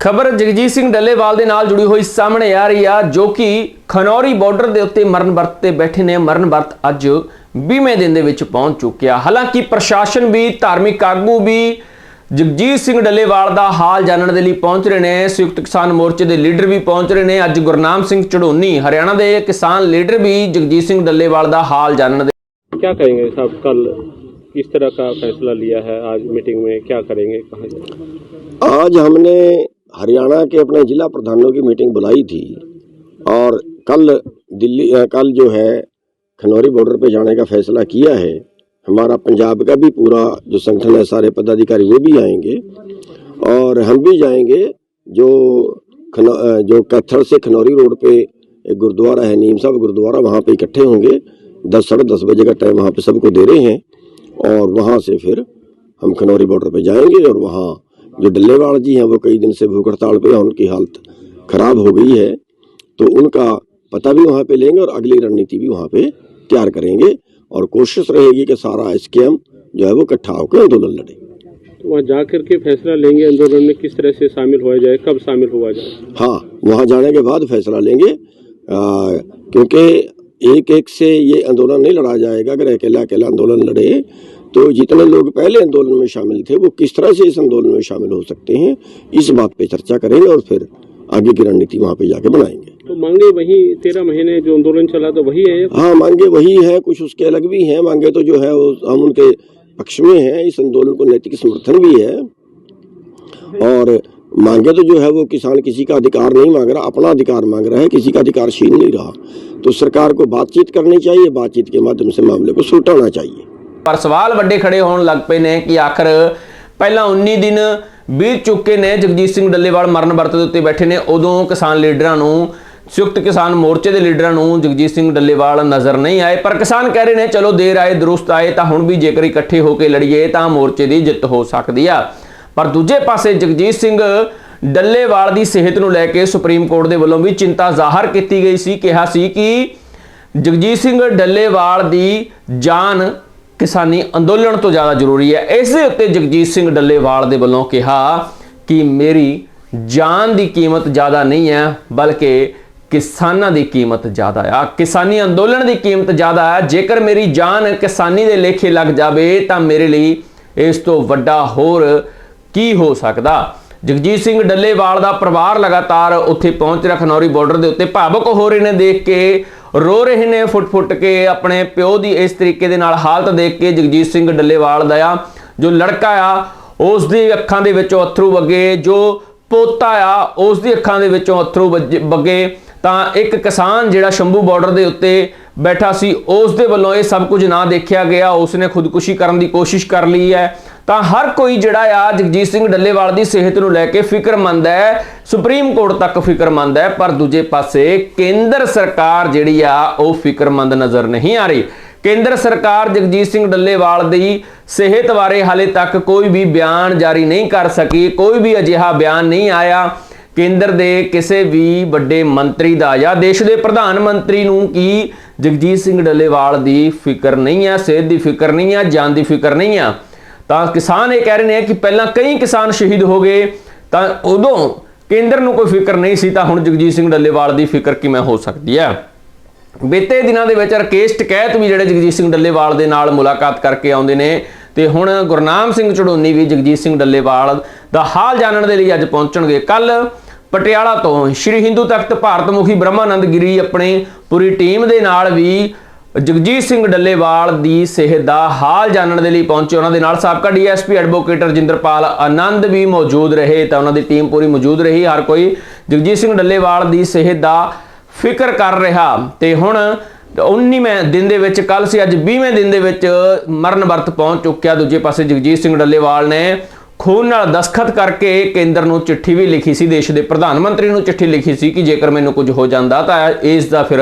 ਖਬਰ ਜਗਜੀਤ ਸਿੰਘ ਡੱਲੇਵਾਲ ਦੇ ਨਾਲ ਜੁੜੀ ਹੋਈ ਸਾਹਮਣੇ ਆ ਰਹੀ ਆ ਜੋ ਕਿ ਖਨੌਰੀ ਬਾਰਡਰ ਦੇ ਉੱਤੇ ਮਰਨ ਵਰਤ ਤੇ ਬੈਠੇ ਨੇ ਮਰਨ ਵਰਤ ਅੱਜ 20ਵੇਂ ਦਿਨ ਦੇ ਵਿੱਚ ਪਹੁੰਚ ਚੁੱਕਿਆ ਹਾਲਾਂਕਿ ਪ੍ਰਸ਼ਾਸਨ ਵੀ ਧਾਰਮਿਕ ਆਗੂ ਵੀ ਜਗਜੀਤ ਸਿੰਘ ਡੱਲੇਵਾਲ ਦਾ ਹਾਲ ਜਾਣਨ ਦੇ ਲਈ ਪਹੁੰਚ ਰਹੇ ਨੇ ਸੰਯੁਕਤ ਕਿਸਾਨ ਮੋਰਚੇ ਦੇ ਲੀਡਰ ਵੀ ਪਹੁੰਚ ਰਹੇ ਨੇ ਅੱਜ ਗੁਰਨਾਮ ਸਿੰਘ ਚੜੋਨੀ ਹਰਿਆਣਾ ਦੇ ਕਿਸਾਨ ਲੀਡਰ ਵੀ ਜਗਜੀਤ ਸਿੰਘ ਡੱਲੇਵਾਲ ਦਾ ਹਾਲ ਜਾਣਨ ਦੇ क्या करेंगे साहब कल किस तरह का फैसला लिया है आज मीटिंग में क्या करेंगे कहा जाए आज हमने हरियाणा के अपने जिला प्रधानों की मीटिंग बुलाई थी और कल दिल्ली कल जो है खनौरी बॉर्डर पे जाने का फैसला किया है। हमारा पंजाब का भी पूरा जो संगठन है सारे पदाधिकारी वो भी आएँगे और हम भी जाएँगे जो खनो, जो कैथल से खनौरी रोड पे एक गुरुद्वारा है नीम साहब गुरुद्वारा वहाँ पे इकट्ठे होंगे। दस साढ़े दस बजे का टाइम वहाँ पे सबको दे रहे हैं और वहाँ से फिर हम खनौरी बॉर्डर पे जाएँगे और वहाँ जो डल्लेवाल जी हैं वो कई दिन से भूख हड़ताल पे हैं उनकी हालत खराब हो गई है तो उनका पता भी वहाँ पे लेंगे और अगली रणनीति भी वहाँ पे तैयार करेंगे और कोशिश रहेगी कि सारा स्कैम जो है वो इकट्ठा होकर आंदोलन लड़े। तो वहाँ जा करके फैसला लेंगे आंदोलन में किस तरह से शामिल हुआ जाए कब शामिल हुआ जाए? हाँ वहाँ जाने के बाद फैसला लेंगे। क्योंकि एक एक से ये आंदोलन नहीं लड़ा जाएगा। अगर अकेला अकेला आंदोलन लड़े तो जितने लोग पहले आंदोलन में शामिल थे वो किस तरह से इस आंदोलन में शामिल हो सकते हैं इस बात पे चर्चा करेंगे और फिर आगे की रणनीति वहाँ पे जाके बनाएँगे। तो मांगे वही तेरह महीने जो आंदोलन चला तो वही है? हाँ मांगे वही है कुछ उसके अलग भी हैं। मांगे तो जो है वो हम उनके पक्ष में हैं इस आंदोलन को नैतिक समर्थन भी है। और मांगे तो जो है वो किसान किसी का अधिकार नहीं मांग रहा अपना अधिकार मांग रहा है किसी का अधिकार छीन नहीं रहा। तो सरकार को बातचीत करनी चाहिए बातचीत के माध्यम से मामले को सुलटाना चाहिए। ਪਰ ਸਵਾਲ ਵੱਡੇ ਖੜੇ ਹੋਣ ਲੱਗ ਪਏ ਨੇ ਕਿ ਆਖਰ ਪਹਿਲਾਂ 19 ਦਿਨ ਬੀਤ ਚੁੱਕੇ ਨੇ, ਜਗਜੀਤ ਸਿੰਘ ਡੱਲੇਵਾਲ ਮਰਨ ਵਰਤ ਦੇ ਉੱਤੇ ਬੈਠੇ ਨੇ, ਉਦੋਂ ਕਿਸਾਨ ਲੀਡਰਾਂ ਨੂੰ, ਸੰਯੁਕਤ ਕਿਸਾਨ ਮੋਰਚੇ ਦੇ ਲੀਡਰਾਂ ਨੂੰ ਜਗਜੀਤ ਸਿੰਘ ਡੱਲੇਵਾਲ ਨਜ਼ਰ ਨਹੀਂ ਆਏ, ਪਰ ਕਿਸਾਨ ਕਹਿ ਰਹੇ ਨੇ, ਚਲੋ ਦੇਰ ਆਏ, ਦਰੁਸਤ ਆਏ, ਤਾਂ ਹੁਣ ਵੀ ਜੇਕਰ ਇਕੱਠੇ ਹੋ ਕੇ ਲੜੀਏ, ਤਾਂ ਮੋਰਚੇ ਦੀ ਜਿੱਤ ਹੋ ਸਕਦੀ ਆ। ਪਰ ਦੂਜੇ ਪਾਸੇ ਜਗਜੀਤ ਸਿੰਘ ਡੱਲੇਵਾਲ ਦੀ ਸਿਹਤ ਨੂੰ ਲੈ ਕੇ ਸੁਪਰੀਮ ਕੋਰਟ ਦੇ ਵੱਲੋਂ ਵੀ ਚਿੰਤਾ ਜ਼ਾਹਰ ਕੀਤੀ ਗਈ ਸੀ, ਕਿਹਾ ਸੀ ਕਿ ਜਗਜੀਤ ਸਿੰਘ ਡੱਲੇਵਾਲ ਦੀ ਜਾਨ ਕਿਸਾਨੀ ਅੰਦੋਲਨ ਤੋਂ ਜ਼ਿਆਦਾ ਜ਼ਰੂਰੀ ਹੈ। ਇਸ ਦੇ ਉੱਤੇ ਜਗਜੀਤ ਸਿੰਘ ਡੱਲੇਵਾਲ ਦੇ ਵੱਲੋਂ ਕਿਹਾ ਕਿ ਮੇਰੀ ਜਾਨ ਦੀ ਕੀਮਤ ਜ਼ਿਆਦਾ ਨਹੀਂ ਹੈ, ਬਲਕਿ ਕਿਸਾਨਾਂ ਦੀ ਕੀਮਤ ਜ਼ਿਆਦਾ ਆ ਕਿਸਾਨੀ ਅੰਦੋਲਨ ਦੀ ਕੀਮਤ ਜ਼ਿਆਦਾ ਹੈ। ਜੇਕਰ ਮੇਰੀ ਜਾਨ ਕਿਸਾਨੀ ਦੇ ਲੇਖੇ ਲੱਗ ਜਾਵੇ, ਤਾਂ ਮੇਰੇ ਲਈ ਇਸ ਤੋਂ ਵੱਡਾ ਹੋਰ ਕੀ ਹੋ ਸਕਦਾ? ਜਗਜੀਤ ਸਿੰਘ ਡੱਲੇਵਾਲ ਦਾ ਪਰਿਵਾਰ ਲਗਾਤਾਰ ਉੱਥੇ ਪਹੁੰਚ ਰਿਹਾ। ਖਨੌਰੀ ਬਾਰਡਰ ਦੇ ਉੱਤੇ ਭਾਵਕ ਹੋ ਰਹੇ ਨੇ ਦੇਖ ਕੇ ਰੋ ਰਹੇ ਨੇ ਫੁੱਟ-ਫੁੱਟ ਕੇ ਆਪਣੇ ਪਿਓ ਦੀ ਇਸ ਤਰੀਕੇ ਦੇ ਨਾਲ ਹਾਲਤ ਦੇਖ ਕੇ ਜਗਜੀਤ ਸਿੰਘ ਡੱਲੇਵਾਲ ਦਾ ਆ, ਜੋ ਲੜਕਾ ਆ, ਉਸ ਦੀ ਅੱਖਾਂ ਦੇ ਵਿੱਚੋਂ ਅਥਰੂ ਵਗੇ, ਜੋ ਪੋਤਾ ਆ, ਉਸ ਦੀ ਅੱਖਾਂ ਦੇ ਵਿੱਚੋਂ ਅਥਰੂ ਵਗੇ, ਤਾਂ ਇੱਕ ਕਿਸਾਨ ਜਿਹੜਾ ਸ਼ੰਭੂ ਬਾਰਡਰ ਦੇ ਉੱਤੇ ਬੈਠਾ ਸੀ, ਉਸ ਦੇ ਵੱਲੋਂ ਇਹ ਸਭ ਕੁਝ ਨਾ ਦੇਖਿਆ ਗਿਆ, ਉਸਨੇ ਖੁਦਕੁਸ਼ੀ ਕਰਨ ਦੀ ਕੋਸ਼ਿਸ਼ ਕਰ ਲਈ ਹੈ। ਤਾਂ ਹਰ ਕੋਈ ਜਿਹੜਾ ਆ ਜਗਜੀਤ ਸਿੰਘ ਡੱਲੇਵਾਲ ਦੀ ਸਿਹਤ ਨੂੰ ਲੈ ਕੇ ਫਿਕਰਮੰਦ ਹੈ, ਸੁਪਰੀਮ ਕੋਰਟ ਤੱਕ ਫਿਕਰਮੰਦ ਹੈ, ਪਰ ਦੂਜੇ ਪਾਸੇ ਕੇਂਦਰ ਸਰਕਾਰ ਜਿਹੜੀ ਆ, ਉਹ ਫਿਕਰਮੰਦ ਨਜ਼ਰ ਨਹੀਂ ਆ ਰਹੀ। ਕੇਂਦਰ ਸਰਕਾਰ ਜਗਜੀਤ ਸਿੰਘ ਡੱਲੇਵਾਲ ਦੀ ਸਿਹਤ ਬਾਰੇ ਹਾਲੇ ਤੱਕ ਕੋਈ ਵੀ ਬਿਆਨ ਜਾਰੀ ਨਹੀਂ ਕਰ ਸਕੀ, ਕੋਈ ਵੀ ਅਜਿਹਾ ਬਿਆਨ ਨਹੀਂ ਆਇਆ। ਕੇਂਦਰ ਦੇ ਕਿਸੇ ਵੀ ਵੱਡੇ ਮੰਤਰੀ ਦਾ ਜਾਂ ਦੇਸ਼ ਦੇ ਪ੍ਰਧਾਨ ਮੰਤਰੀ ਨੂੰ ਕੀ ਜਗਜੀਤ ਸਿੰਘ ਡੱਲੇਵਾਲ ਦੀ ਫਿਕਰ ਨਹੀਂ ਆ, ਸਿਹਤ ਦੀ ਫਿਕਰ ਨਹੀਂ ਹੈ ਜਾਨ ਦੀ ਫਿਕਰ ਨਹੀਂ ਆ? ਤਾਂ ਕਿਸਾਨ ਇਹ ਕਹਿ ਰਹੇ ਨੇ ਕਿ ਪਹਿਲਾਂ ਕਈ ਕਿਸਾਨ ਸ਼ਹੀਦ ਹੋ ਗਏ, ਤਾਂ ਉਦੋਂ ਕੇਂਦਰ ਨੂੰ ਕੋਈ ਫਿਕਰ ਨਹੀਂ ਸੀ, ਤਾਂ ਹੁਣ ਜਗਜੀਤ ਸਿੰਘ ਡੱਲੇਵਾਲ ਦੀ ਫਿਕਰ ਕਿਵੇਂ ਹੋ ਸਕਦੀ ਹੈ? ਬੀਤੇ ਦਿਨਾਂ ਦੇ ਵਿੱਚ ਰਕੇਸ਼ ਟਕੈਤ ਵੀ ਜਿਹੜੇ ਜਗਜੀਤ ਸਿੰਘ ਡੱਲੇਵਾਲ ਦੇ ਨਾਲ ਮੁਲਾਕਾਤ ਕਰਕੇ ਆਉਂਦੇ ਨੇ, ਤੇ ਹੁਣ ਗੁਰਨਾਮ ਸਿੰਘ ਚੜੋਨੀ ਵੀ ਜਗਜੀਤ ਸਿੰਘ ਡੱਲੇਵਾਲ ਦਾ ਹਾਲ ਜਾਣਨ ਦੇ ਲਈ ਅੱਜ ਪਹੁੰਚਣਗੇ। ਕੱਲ ਪਟਿਆਲਾ ਤੋਂ ਸ਼੍ਰੀ ਹਿੰਦੂ ਤਖਤ ਭਾਰਤ ਮੁਖੀ ਬ੍ਰਹਮਾਨੰਦ ਗਿਰੀ ਆਪਣੇ ਪੂਰੀ ਟੀਮ ਦੇ ਨਾਲ ਵੀ ਜਗਜੀਤ ਸਿੰਘ ਡੱਲੇਵਾਲ ਦੀ ਸਿਹਤ ਦਾ ਹਾਲ ਜਾਣਨ ਦੇ ਲਈ ਪਹੁੰਚੇ। ਉਹਨਾਂ ਦੇ ਨਾਲ ਸਾਬਕਾ ਡੀਐਸਪੀ ਐਡਵੋਕੇਟ ਰਜਿੰਦਰਪਾਲ ਆਨੰਦ ਵੀ ਮੌਜੂਦ ਰਹੇ ਤਾਂ ਉਹਨਾਂ ਦੀ ਟੀਮ ਪੂਰੀ ਮੌਜੂਦ ਰਹੀ। ਹਰ ਕੋਈ ਜਗਜੀਤ ਸਿੰਘ ਡੱਲੇਵਾਲ ਦੀ ਸਿਹਤ ਦਾ ਫਿਕਰ ਕਰ ਰਿਹਾ। ਤੇ ਹੁਣ 19ਵੇਂ ਦਿਨ ਦੇ ਵਿੱਚ ਕੱਲ ਸੀ, ਅੱਜ 20ਵੇਂ ਦਿਨ ਦੇ ਵਿੱਚ ਮਰਨ ਵਰਤ ਪਹੁੰਚ ਚੁੱਕਿਆ। ਦੂਜੇ ਪਾਸੇ ਜਗਜੀਤ ਸਿੰਘ ਡੱਲੇਵਾਲ ਨੇ ਖੂਨ ਨਾਲ ਦਸਖਤ ਕਰਕੇ ਕੇਂਦਰ ਨੂੰ ਚਿੱਠੀ ਵੀ ਲਿਖੀ ਸੀ, ਦੇਸ਼ ਦੇ ਪ੍ਰਧਾਨ ਮੰਤਰੀ ਨੂੰ ਚਿੱਠੀ ਲਿਖੀ ਸੀ ਕਿ ਜੇਕਰ ਮੈਨੂੰ ਕੁਝ ਹੋ ਜਾਂਦਾ ਤਾਂ ਇਸ ਦਾ ਫਿਰ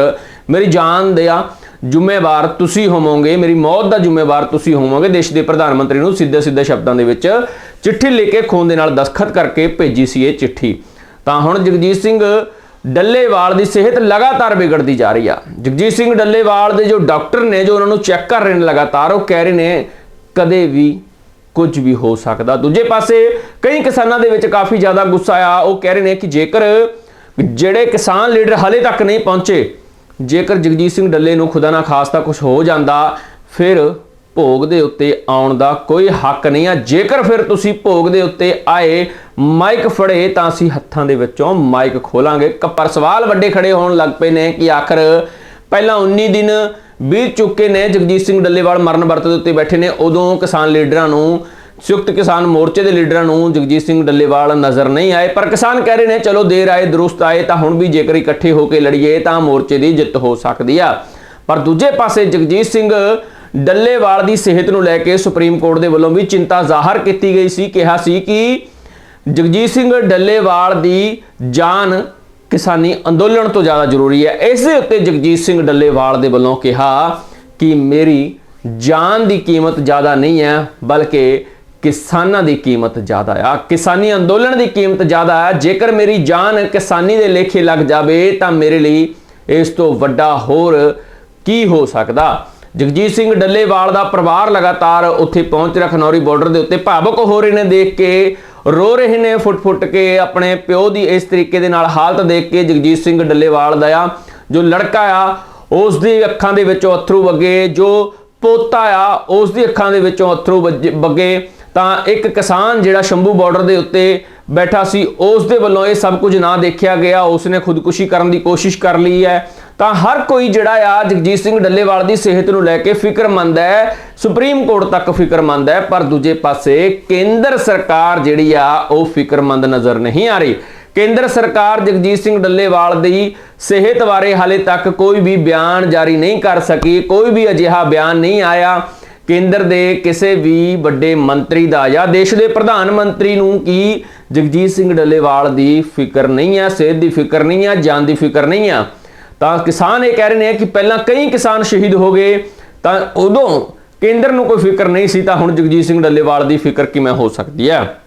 ਮੇਰੀ ਜਾਨ ਦਾ ਜ਼ਿੰਮੇਵਾਰ ਤੁਸੀਂ ਹੋਵੋਗੇ, ਮੇਰੀ ਮੌਤ ਦਾ ਜ਼ਿੰਮੇਵਾਰ ਤੁਸੀਂ ਹੋਵੋਗੇ। ਦੇਸ਼ ਦੇ ਪ੍ਰਧਾਨ ਮੰਤਰੀ ਨੂੰ ਸਿੱਧੇ ਸਿੱਧੇ ਸ਼ਬਦਾਂ ਦੇ ਵਿੱਚ ਚਿੱਠੀ ਲਿਖ ਕੇ ਖੂਨ ਦੇ ਨਾਲ ਦਸਖਤ ਕਰਕੇ ਭੇਜੀ ਸੀ ਇਹ ਚਿੱਠੀ। ਤਾਂ ਹੁਣ ਜਗਜੀਤ ਸਿੰਘ ਡੱਲੇਵਾਲ ਦੀ ਸਿਹਤ ਲਗਾਤਾਰ ਵਿਗੜਦੀ ਜਾ ਰਹੀ ਆ। ਜਗਜੀਤ ਸਿੰਘ ਡੱਲੇਵਾਲ ਦੇ ਜੋ ਡਾਕਟਰ ਨੇ, ਜੋ ਉਹਨਾਂ ਨੂੰ ਚੈੱਕ ਕਰ ਰਹੇ ਨੇ ਲਗਾਤਾਰ, ਉਹ ਕਹਿ ਰਹੇ ਨੇ, ਕਦੇ ਵੀ ਕੁਝ ਵੀ ਹੋ ਸਕਦਾ। ਦੂਜੇ ਪਾਸੇ ਕਈ ਕਿਸਾਨਾਂ ਦੇ ਵਿੱਚ ਕਾਫੀ ਜ਼ਿਆਦਾ ਗੁੱਸਾ ਆ ਉਹ ਕਹਿ ਰਹੇ ਨੇ ਕਿ ਜੇਕਰ ਜਿਹੜੇ ਕਿਸਾਨ ਲੀਡਰ ਹਲੇ ਤੱਕ ਨਹੀਂ ਪਹੁੰਚੇ ਜੇਕਰ ਜਗਜੀਤ ਸਿੰਘ ਡੱਲੇ ਨੂੰ ਖੁਦਾ ਨਾ ਖਾਸਤਾ ਕੁਝ ਹੋ ਜਾਂਦਾ, ਫਿਰ ਭੋਗ ਦੇ ਉੱਤੇ ਆਉਣ ਦਾ ਕੋਈ ਹੱਕ ਨਹੀਂ ਆ। ਜੇਕਰ ਫਿਰ ਤੁਸੀਂ ਭੋਗ ਦੇ ਉੱਤੇ ਆਏ, ਮਾਈਕ ਫੜੇ, ਤਾਂ ਅਸੀਂ ਹੱਥਾਂ ਦੇ ਵਿੱਚੋਂ ਮਾਈਕ ਖੋਲਾਂਗੇ। ਕ- ਪਰ ਸਵਾਲ ਵੱਡੇ ਖੜੇ ਹੋਣ ਲੱਗ ਪਏ ਨੇ ਕਿ ਆਖਰ ਪਹਿਲਾਂ 19 ਦਿਨ ਬੀਤ ਚੁੱਕੇ ਨੇ, ਜਗਜੀਤ ਸਿੰਘ ਡੱਲੇਵਾਲ ਮਰਨ ਵਰਤ ਦੇ ਉੱਤੇ ਬੈਠੇ ਨੇ, ਉਦੋਂ ਕਿਸਾਨ ਲੀਡਰਾਂ ਨੂੰ ਸੰਯੁਕਤ ਕਿਸਾਨ ਮੋਰਚੇ ਦੇ ਲੀਡਰਾਂ ਨੂੰ ਜਗਜੀਤ ਸਿੰਘ ਡੱਲੇਵਾਲ ਨਜ਼ਰ ਨਹੀਂ ਆਏ, ਪਰ ਕਿਸਾਨ ਕਹਿ ਰਹੇ ਨੇ, ਚਲੋ, ਦੇਰ ਆਏ, ਦਰੁਸਤ ਆਏ, ਤਾਂ ਹੁਣ ਵੀ ਜੇਕਰ ਇਕੱਠੇ ਹੋ ਕੇ ਲੜੀਏ, ਤਾਂ ਮੋਰਚੇ ਦੀ ਜਿੱਤ ਹੋ ਸਕਦੀ ਆ। ਪਰ ਦੂਜੇ ਪਾਸੇ ਜਗਜੀਤ ਸਿੰਘ ਡੱਲੇਵਾਲ ਦੀ ਸਿਹਤ ਨੂੰ ਲੈ ਕੇ ਸੁਪਰੀਮ ਕੋਰਟ ਦੇ ਵੱਲੋਂ ਵੀ ਚਿੰਤਾ ਜ਼ਾਹਰ ਕੀਤੀ ਗਈ ਸੀ, ਕਿਹਾ ਸੀ ਕਿ ਜਗਜੀਤ ਸਿੰਘ ਡੱਲੇਵਾਲ ਦੀ ਜਾਨ ਕਿਸਾਨੀ ਅੰਦੋਲਨ ਤੋਂ ਜ਼ਿਆਦਾ ਜ਼ਰੂਰੀ ਹੈ। ਇਸ ਦੇ ਉੱਤੇ ਜਗਜੀਤ ਸਿੰਘ ਡੱਲੇਵਾਲ ਦੇ ਵੱਲੋਂ ਕਿਹਾ ਕਿ ਮੇਰੀ ਜਾਨ ਦੀ ਕੀਮਤ ਜ਼ਿਆਦਾ ਨਹੀਂ ਹੈ, ਬਲਕਿ ਕਿਸਾਨਾਂ ਦੀ ਕੀਮਤ ਜ਼ਿਆਦਾ ਆ। ਕਿਸਾਨੀ ਅੰਦੋਲਨ ਦੀ ਕੀਮਤ ਜ਼ਿਆਦਾ ਆ। ਜੇਕਰ ਮੇਰੀ ਜਾਨ ਕਿਸਾਨੀ ਦੇ ਲੇਖੇ ਲੱਗ ਜਾਵੇ, ਤਾਂ ਮੇਰੇ ਲਈ ਇਸ ਤੋਂ ਵੱਡਾ ਹੋਰ ਕੀ ਹੋ ਸਕਦਾ? ਜਗਜੀਤ ਸਿੰਘ ਡੱਲੇਵਾਲ ਦਾ ਪਰਿਵਾਰ ਲਗਾਤਾਰ ਉੱਥੇ ਪਹੁੰਚ ਰਿਹਾ, ਖਨੌਰੀ ਬਾਰਡਰ ਦੇ ਉੱਤੇ। ਭਾਵੁਕ ਹੋ ਰਹੇ ਨੇ ਦੇਖ ਕੇ, ਰੋ ਰਹੇ ਨੇ ਫੁੱਟ-ਫੁੱਟ ਕੇ, ਆਪਣੇ ਪਿਓ ਦੀ ਇਸ ਤਰੀਕੇ ਦੇ ਨਾਲ ਹਾਲਤ ਦੇਖ ਕੇ ਜਗਜੀਤ ਸਿੰਘ ਡੱਲੇਵਾਲ ਦਾ ਆ। ਜੋ ਲੜਕਾ ਆ ਉਸ ਦੀ ਅੱਖਾਂ ਦੇ ਵਿੱਚੋਂ ਅਥਰੂ ਵਗੇ, ਜੋ ਪੋਤਾ ਆ ਉਸ ਦੀ ਅੱਖਾਂ ਦੇ ਵਿੱਚੋਂ ਅਥਰੂ ਵੱਜ- ਵਗੇ। ਤਾਂ ਇੱਕ ਕਿਸਾਨ ਜਿਹੜਾ ਸ਼ੰਭੂ ਬਾਰਡਰ ਦੇ ਉੱਤੇ ਬੈਠਾ ਸੀ ਉਸ ਦੇ ਵੱਲੋਂ ਇਹ ਸਭ ਕੁਝ ਨਾ ਦੇਖਿਆ ਗਿਆ। ਉਸਨੇ ਖੁਦਕੁਸ਼ੀ ਕਰਨ ਦੀ ਕੋਸ਼ਿਸ਼ ਕਰ ਲਈ ਹੈ। ਤਾਂ ਹਰ ਕੋਈ ਜਿਹੜਾ ਆ, ਜਗਜੀਤ ਸਿੰਘ ਡੱਲੇਵਾਲ ਦੀ ਸਿਹਤ ਨੂੰ ਲੈ ਕੇ ਫਿਕਰਮੰਦ ਹੈ। ਸੁਪਰੀਮ ਕੋਰਟ ਤੱਕ ਫਿਕਰਮੰਦ ਹੈ, ਪਰ ਦੂਜੇ ਪਾਸੇ ਕੇਂਦਰ ਸਰਕਾਰ ਜਿਹੜੀ ਆ, ਉਹ ਫਿਕਰਮੰਦ ਨਜ਼ਰ ਨਹੀਂ ਆ ਰਹੀ। ਕੇਂਦਰ ਸਰਕਾਰ ਜਗਜੀਤ ਸਿੰਘ ਡੱਲੇਵਾਲ ਦੀ ਸਿਹਤ ਬਾਰੇ ਹਾਲੇ ਤੱਕ ਕੋਈ ਵੀ ਬਿਆਨ ਜਾਰੀ ਨਹੀਂ ਕਰ ਸਕੀ, ਕੋਈ ਵੀ ਅਜਿਹਾ ਬਿਆਨ ਨਹੀਂ ਆਇਆ। ਕੇਂਦਰ ਦੇ ਕਿਸੇ ਵੀ ਵੱਡੇ ਮੰਤਰੀ ਦਾ ਜਾਂ ਦੇਸ਼ ਦੇ ਪ੍ਰਧਾਨ ਮੰਤਰੀ ਨੂੰ ਕੀ ਜਗਜੀਤ ਸਿੰਘ ਡੱਲੇਵਾਲ ਦੀ ਫਿਕਰ ਨਹੀਂ ਹੈ ਸਿਹਤ ਦੀ ਫਿਕਰ ਨਹੀਂ ਹੈ ਜਾਨ ਦੀ ਫਿਕਰ ਨਹੀਂ ਹੈ ਤਾਂ ਕਿਸਾਨ ਇਹ ਕਹਿ ਰਹੇ ਨੇ ਕਿ ਪਹਿਲਾਂ ਕਈ ਕਿਸਾਨ ਸ਼ਹੀਦ ਹੋ ਗਏ, ਤਾਂ ਉਦੋਂ ਕੇਂਦਰ ਨੂੰ ਕੋਈ ਫਿਕਰ ਨਹੀਂ ਸੀ, ਤਾਂ ਹੁਣ ਜਗਜੀਤ ਸਿੰਘ ਡੱਲੇਵਾਲ ਦੀ ਫਿਕਰ ਕਿਵੇਂ ਹੋ ਸਕਦੀ ਹੈ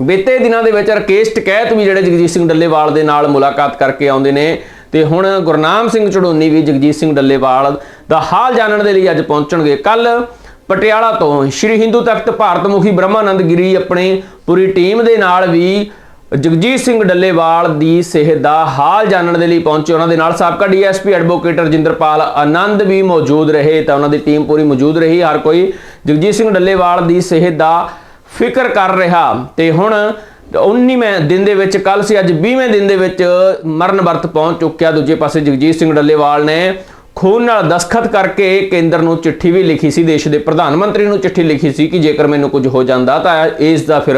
ਬੀਤੇ ਦਿਨਾਂ ਦੇ ਵਿੱਚ ਰਕੇਸ਼ ਟਕੈਤ ਵੀ ਜਿਹੜੇ ਜਗਜੀਤ ਸਿੰਘ ਡੱਲੇਵਾਲ ਦੇ ਨਾਲ ਮੁਲਾਕਾਤ ਕਰਕੇ ਆਉਂਦੇ ਨੇ, ਤੇ ਹੁਣ ਗੁਰਨਾਮ ਸਿੰਘ ਚੜੋਨੀ ਵੀ ਜਗਜੀਤ ਸਿੰਘ ਡੱਲੇਵਾਲ ਦਾ ਹਾਲ ਜਾਣਨ ਦੇ ਲਈ ਅੱਜ ਪਹੁੰਚਣਗੇ। ਕੱਲ ਪਟਿਆਲਾ ਤੋਂ ਸ਼੍ਰੀ ਹਿੰਦੂ ਤਖਤ ਭਾਰਤ ਮੁਖੀ ਬ੍ਰਹਮਾਨੰਦ ਗਿਰੀ ਆਪਣੀ ਪੂਰੀ ਟੀਮ ਦੇ ਨਾਲ ਵੀ ਜਗਜੀਤ ਸਿੰਘ ਡੱਲੇਵਾਲ ਦੀ ਸਿਹਤ ਦਾ ਹਾਲ ਜਾਣਨ ਦੇ ਲਈ ਪਹੁੰਚੇ। ਉਹਨਾਂ ਦੇ ਨਾਲ ਸਾਬਕਾ ਡੀਐਸਪੀ ਐਡਵੋਕੇਟ ਰਜਿੰਦਰਪਾਲ ਆਨੰਦ ਵੀ ਮੌਜੂਦ ਰਹੇ ਤਾਂ ਉਹਨਾਂ ਦੀ ਟੀਮ ਪੂਰੀ ਮੌਜੂਦ ਰਹੀ। ਹਰ ਕੋਈ ਜਗਜੀਤ ਸਿੰਘ ਡੱਲੇਵਾਲ ਦੀ ਸਿਹਤ ਦਾ ਫਿਕਰ ਕਰ ਰਿਹਾ। ਤੇ ਹੁਣ 19ਵੇਂ ਦਿਨ ਦੇ ਵਿੱਚ ਕੱਲ ਸੀ, ਅੱਜ 20ਵੇਂ ਦਿਨ ਦੇ ਵਿੱਚ ਮਰਨ ਵਰਤ ਪਹੁੰਚ ਚੁੱਕਿਆ। ਦੂਜੇ ਪਾਸੇ ਜਗਜੀਤ ਸਿੰਘ ਡੱਲੇਵਾਲ ਨੇ ਖੂਨ ਨਾਲ ਦਸਖਤ ਕਰਕੇ ਕੇਂਦਰ ਨੂੰ ਚਿੱਠੀ ਵੀ ਲਿਖੀ ਸੀ, ਦੇਸ਼ ਦੇ ਪ੍ਰਧਾਨ ਮੰਤਰੀ ਨੂੰ ਚਿੱਠੀ ਲਿਖੀ ਸੀ ਕਿ ਜੇਕਰ ਮੈਨੂੰ ਕੁਝ ਹੋ ਜਾਂਦਾ ਤਾਂ ਇਸ ਦਾ ਫਿਰ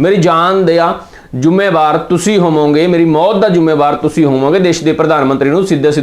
ਮੇਰੀ ਜਾਨ ਦੇ ਆ ਜ਼ਿੰਮੇਵਾਰ ਤੁਸੀਂ ਹੋਵੋਗੇ, ਮੇਰੀ ਮੌਤ ਦਾ ਜ਼ਿੰਮੇਵਾਰ ਤੁਸੀਂ ਹੋਵੋਗੇ, ਦੇਸ਼ ਦੇ ਪ੍ਰਧਾਨ ਮੰਤਰੀ ਨੂੰ ਸਿੱਧੇ ਸਿੱਧੇ